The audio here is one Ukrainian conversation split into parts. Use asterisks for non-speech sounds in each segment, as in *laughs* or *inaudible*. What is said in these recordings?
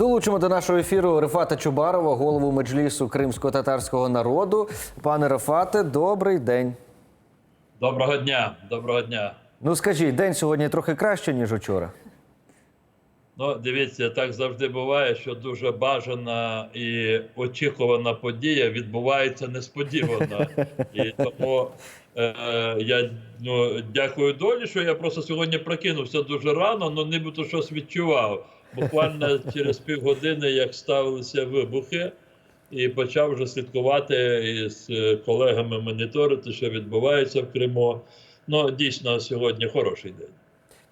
Долучимо до нашого ефіру Рефата Чубарова, голову меджлісу кримсько-татарського народу. Пане Рефате, добрий день. Доброго дня, доброго дня. Ну скажіть, день сьогодні трохи краще, ніж учора. Ну, дивіться, так завжди буває, що дуже бажана і очікувана подія відбувається несподівано. *laughs* І тому е, я ну, дякую долі, що я просто сьогодні прокинувся дуже рано, але нібито щось відчував. Буквально через півгодини, як ставилися вибухи, і почав вже слідкувати із е, колегами моніторити, що відбувається в Криму. Ну, дійсно, сьогодні хороший день.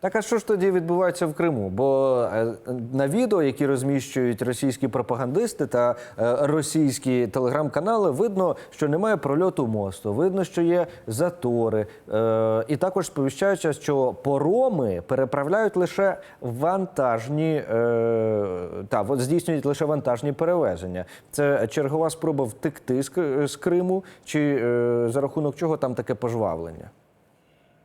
Так а що ж тоді відбувається в Криму? Бо е, на відео, які розміщують російські пропагандисти та е, російські телеграм-канали, видно, що немає прольоту мосту, видно, що є затори, е, і також сповіщається, що пороми переправляють лише вантажні та здійснюють лише вантажні перевезення. Це чергова спроба втекти з, Криму, чи за рахунок чого там таке пожвавлення?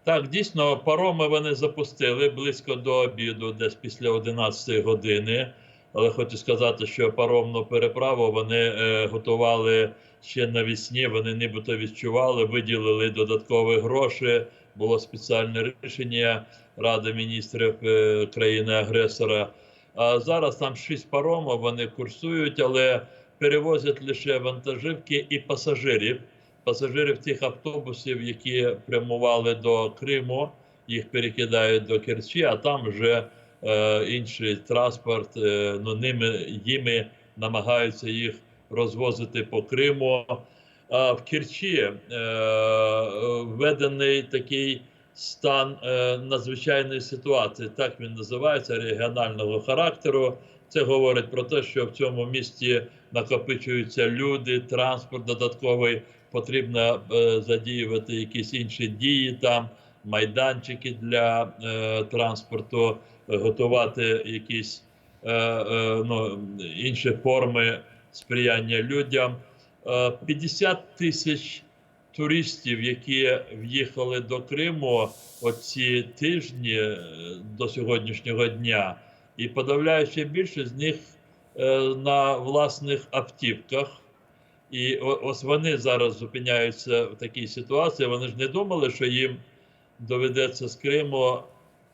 Так, дійсно, пароми вони запустили близько до обіду, десь після 11 години. Але хочу сказати, що паромну переправу вони е, готували ще навісні. Вони нібито відчували, виділили додаткові гроші. Було спеціальне рішення Ради міністрів е, країни-агресора. А зараз там шість паромів вони курсують, але перевозять лише вантажівки і пасажирів пасажирів тих автобусів, які прямували до Криму, їх перекидають до Керчі, а там вже е, інший транспорт, е, ну ними їми намагаються їх розвозити по Криму. А в Керчі е, введений такий стан е, надзвичайної ситуації, так він називається регіонального характеру. Це говорить про те, що в цьому місті накопичуються люди, транспорт додатковий потрібно е, задіювати якісь інші дії там, майданчики для е, транспорту, готувати якісь е, ну, інші форми сприяння людям. Е, 50 тисяч туристів, які в'їхали до Криму оці тижні до сьогоднішнього дня, і подавляюча більшість з них на власних автівках. І ось вони зараз зупиняються в такій ситуації. Вони ж не думали, що їм доведеться з Криму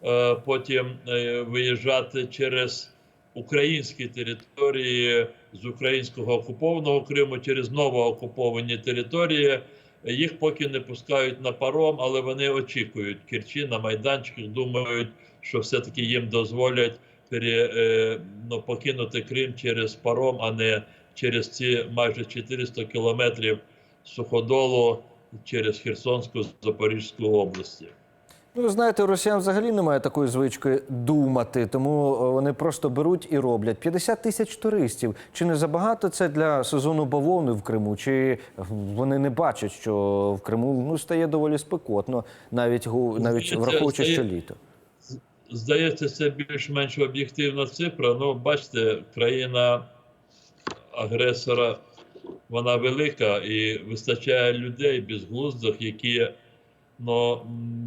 е, потім е, виїжджати через українські території з українського окупованого Криму через новоокуповані території. Їх поки не пускають на паром, але вони очікують Керчі на майданчиках, думають, що все-таки їм дозволять пере, е, ну, покинути Крим через паром, а не через ці майже 400 кілометрів суходолу через Херсонську Запорізьку області. Ну, ви знаєте, росіян взагалі немає такої звички думати, тому е, вони просто беруть і роблять 50 тисяч туристів. Чи не забагато це для сезону бавовни в Криму? Чи вони не бачать, що в Криму ну стає доволі спекотно, навіть гу- навіть враховуючи, що літо? Здається, це більш-менш об'єктивна цифра. Ну, бачите, країна агресора вона велика і вистачає людей безглуздих, які, ну,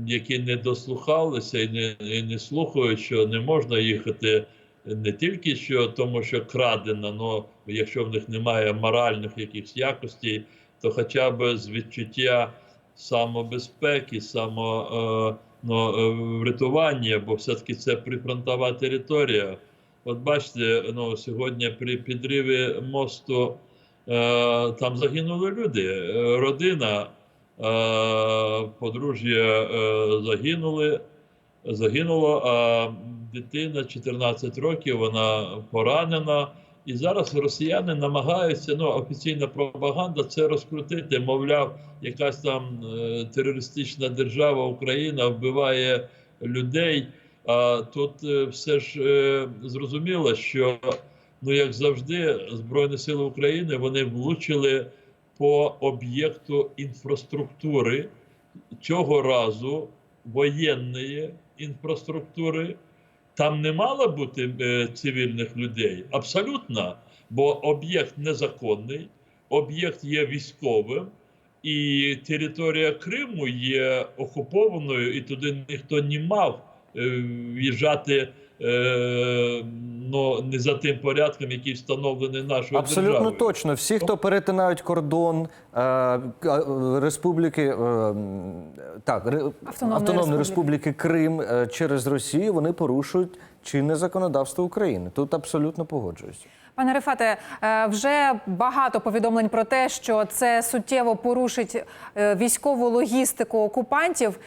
які не дослухалися і не, і не слухають, що не можна їхати не тільки що тому, що крадено, але якщо в них немає моральних якихось якостей, то хоча б з відчуття самобезпеки, само. Е, ну, е, врятування, бо все-таки це прифронтова територія. От бачите, ну, сьогодні при підриві мосту е, там загинули люди. Е, Родина, е, подружжя е, загинули, загинуло, а дитина 14 років, вона поранена. І зараз росіяни намагаються, ну офіційна пропаганда це розкрутити. Мовляв, якась там е, терористична держава Україна вбиває людей. А тут е, все ж е, зрозуміло, що ну як завжди, Збройні Сили України вони влучили по об'єкту інфраструктури. Цього разу воєнної інфраструктури. Там не мало бути е, цивільних людей? Абсолютно, бо об'єкт незаконний, об'єкт є військовим, і територія Криму є окупованою, і туди ніхто не мав в'їжджати е, ну не за тим порядком, який встановлений нашою Абсолютно державою. точно. Всі, хто перетинають кордон е, е, республіки, е, так, ре- Автономної Республіки. Республіки. Крим е, через Росію, вони порушують чинне законодавство України. Тут абсолютно погоджуюся. Пане Рифате, е, вже багато повідомлень про те, що це суттєво порушить військову логістику окупантів.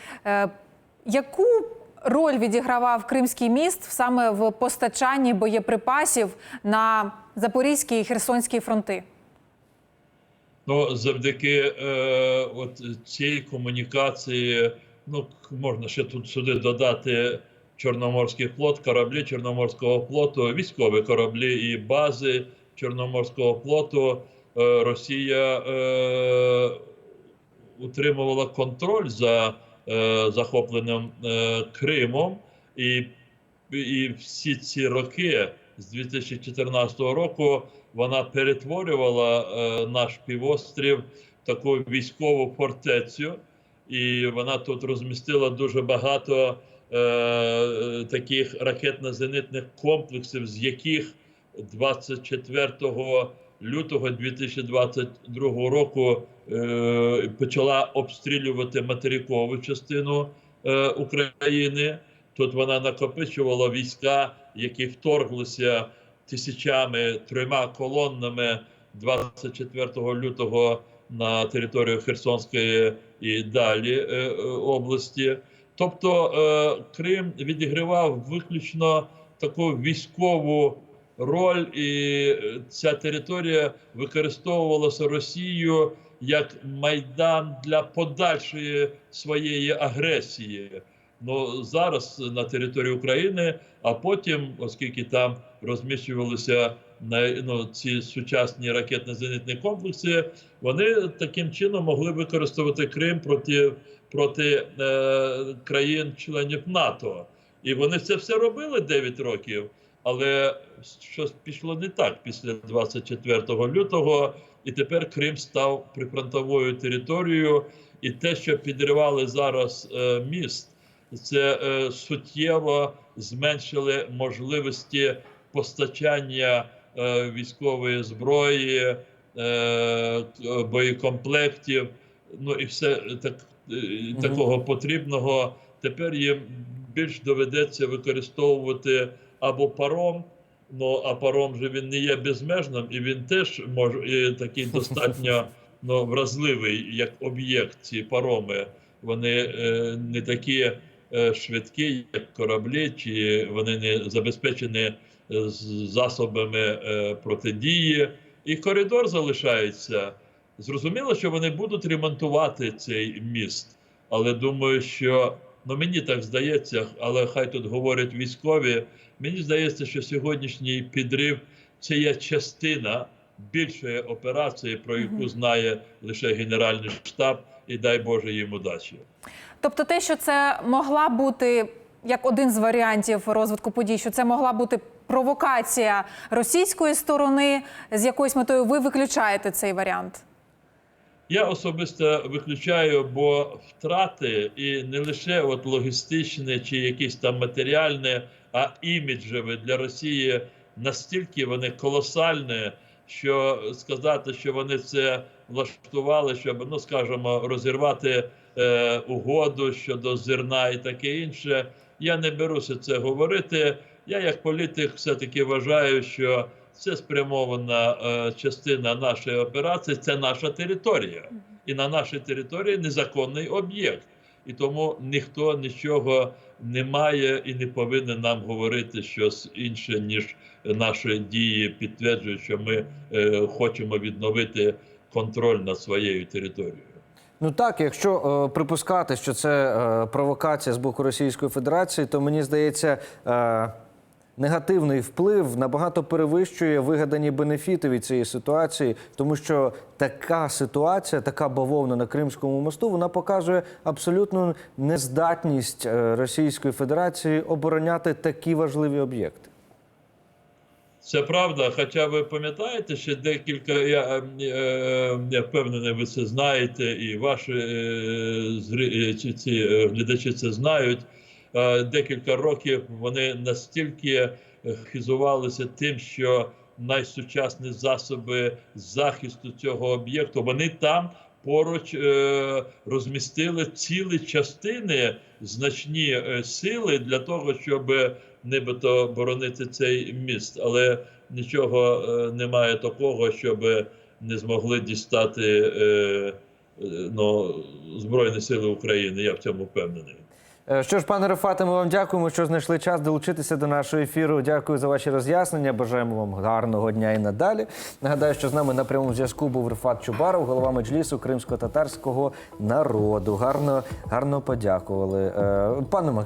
Яку роль відігравав Кримський міст саме в постачанні боєприпасів на Запорізький і Херсонський фронти? Ну, завдяки е, от цій комунікації, ну можна ще тут сюди додати Чорноморський флот, кораблі Чорноморського флоту, військові кораблі і бази Чорноморського флоту. Е, Росія е, утримувала контроль за е, захопленим е, Кримом, і, і всі ці роки з 2014 року вона перетворювала е, наш півострів в таку військову фортецю, і вона тут розмістила дуже багато таких ракетно-зенитних комплексів, з яких 24 лютого 2022 року почала обстрілювати материкову частину е, України. Тут вона накопичувала війська, які вторглися тисячами трьома колоннами 24 лютого на територію Херсонської і далі е, е, області. Тобто е, Крим відігравав виключно таку військову роль, і е, ця територія використовувалася Росією як майдан для подальшої своєї агресії. Ну зараз на території України, а потім, оскільки там розміщувалися на ну, ці сучасні ракетно-зенитні комплекси, вони таким чином могли використовувати Крим проти, проти е, країн-членів НАТО. І вони це все робили 9 років, але щось пішло не так після 24 лютого, і тепер Крим став прифронтовою територією, і те, що підривали зараз е, міст це е, суттєво зменшили можливості постачання е, військової зброї, е, боєкомплектів, ну і все так, е, такого потрібного. Тепер їм більш доведеться використовувати або паром. Ну а паром же він не є безмежним, і він теж може і такий достатньо *laughs* ну, вразливий як об'єкт. Ці пароми вони е, не такі е, швидкі, як кораблі, чи вони не забезпечені з засобами е, протидії. І коридор залишається. Зрозуміло, що вони будуть ремонтувати цей міст, але думаю, що ну мені так здається, але хай тут говорять військові. Мені здається, що сьогоднішній підрив це є частина більшої операції, про яку знає лише Генеральний штаб, і дай Боже їм удачі. Тобто, те, що це могла бути як один з варіантів розвитку подій, що це могла бути провокація російської сторони, з якоюсь метою ви виключаєте цей варіант. Я особисто виключаю, бо втрати і не лише от логістичне чи якісь там матеріальне, а іміджеве для Росії настільки вони колосальні, що сказати, що вони це влаштували, щоб ну скажімо, розірвати е, угоду щодо зерна і таке інше. Я не беруся це говорити. Я як політик все-таки вважаю, що це спрямована е, частина нашої операції, це наша територія. І на нашій території незаконний об'єкт. І тому ніхто нічого не має і не повинен нам говорити щось інше, ніж наші дії підтверджують, що ми е, хочемо відновити контроль над своєю територією. Ну так, якщо е, припускати, що це е, провокація з боку Російської Федерації, то мені здається, е, негативний вплив набагато перевищує вигадані бенефіти від цієї ситуації, тому що така ситуація, така бавовна на Кримському мосту, вона показує абсолютну нездатність е, Російської Федерації обороняти такі важливі об'єкти. Це правда. Хоча ви пам'ятаєте, що декілька, я, е, я впевнений, ви це знаєте, і ваші е, е, ці е, глядачі це знають. Е, Декілька років вони настільки хизувалися тим, що найсучасні засоби захисту цього об'єкту вони там поруч е, розмістили цілі частини, значні е, сили для того, щоб нібито боронити цей міст. Але нічого немає такого, щоб не змогли дістати ну, Збройні Сили України. Я в цьому впевнений. Е, Що ж, пане Рефате, ми вам дякуємо, що знайшли час долучитися до нашого ефіру. Дякую за ваші роз'яснення. Бажаємо вам гарного дня і надалі. Нагадаю, що з нами на прямому зв'язку був Рефат Чубаров, голова меджлісу кримсько-татарського народу. Гарно, гарно подякували. Е, Пане